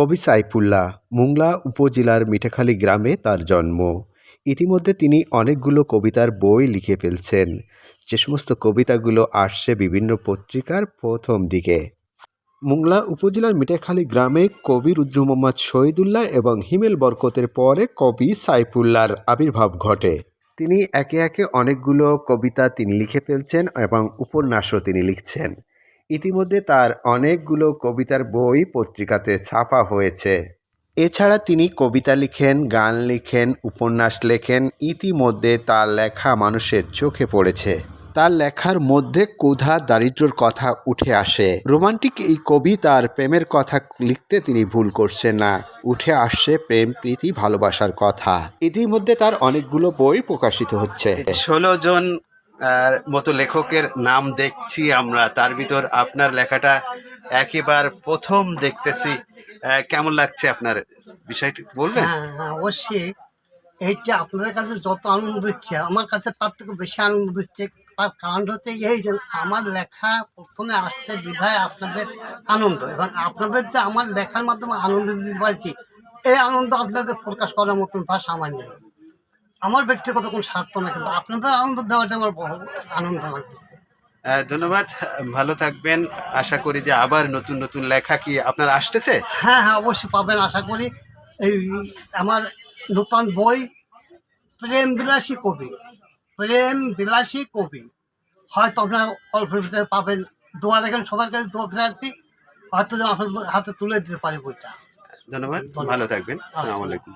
কবি সাইফুল্লাহ মুংলা উপজেলার মিঠাখালী গ্রামে তার জন্ম। ইতিমধ্যে তিনি অনেকগুলো কবিতার বই লিখে ফেলছেন। যে সমস্ত কবিতাগুলো আসছে বিভিন্ন পত্রিকার প্রথম দিকে। মুংলা উপজেলার মিঠাখালী গ্রামে কবি রুদ্র মোহাম্মদ শহীদুল্লাহ এবং হিমেল বরকতের পরে কবি সাইফুল্লাহর আবির্ভাব ঘটে। তিনি একে একে অনেকগুলো কবিতা তিনি লিখে ফেলছেন এবং উপন্যাসও তিনি লিখছেন। ইতিমধ্যে তার অনেকগুলো কবিতার বই পত্রিকাতে ছাপা হয়েছে। এছাড়া তিনি কবিতা লিখেন, গান লিখেন, উপন্যাস লেখেন, ইতিমধ্যে তার লেখা মানুষের চোখে পড়েছে। তার লেখার মধ্যে ক্ষুধা দারিদ্র্যর কথা উঠে আসে। রোমান্টিক এই কবি তার প্রেমের কথা লিখতে তিনি ভুল করছেন না। উঠে আসছে প্রেম, প্রীতি, ভালোবাসার কথা। ইতিমধ্যে তার অনেকগুলো বই প্রকাশিত হচ্ছে। ষোলো জন মতো লেখকের নাম দেখছি আমরা। তার ভিতর আপনার লেখাটা একেবার প্রথম দেখতেছি। কেমন লাগছে আপনার? বিষয়টি বলবেন? হ্যাঁ হ্যাঁ অবশ্যই। এইটা আপনাদের কাছে যত আনন্দ দিচ্ছে আমার কাছে তার থেকে বেশি আনন্দ দিচ্ছে তার কারণ হচ্ছে এই যে আমার লেখা প্রথমে আসছে বিধায় আপনাদের আনন্দ। এবং আপনাদের যে আমার লেখার মাধ্যমে আনন্দ দিতে পারছি, এই আনন্দ আপনাদের প্রকাশ করার মতন ভাষা আমার নেই আমার ব্যক্তিগত কোনো স্বার্থ না কিন্তু আপনাদের আনন্দ দেওয়াটা আমার বড় আনন্দ আহ, ধন্যবাদ ভালো থাকবেন। আশা করি যে আবার নতুন নতুন লেখা কি আপনার আসতেছে? হ্যাঁ হ্যাঁ অবশ্যই পাবেন আশা করি। এই আমার নতুন বই প্রেম বিলাসী কবি প্রেম বিলাসী কবি। হয়তো আপনার অল্প পাবেন দোয়া দেখেন সবার কাছে দোয়া প্রার্থী হয়তো যেন আপনার হাতে তুলে দিতে পারি বইটা। ধন্যবাদ ভালো থাকবেন আসসালামু আলাইকুম।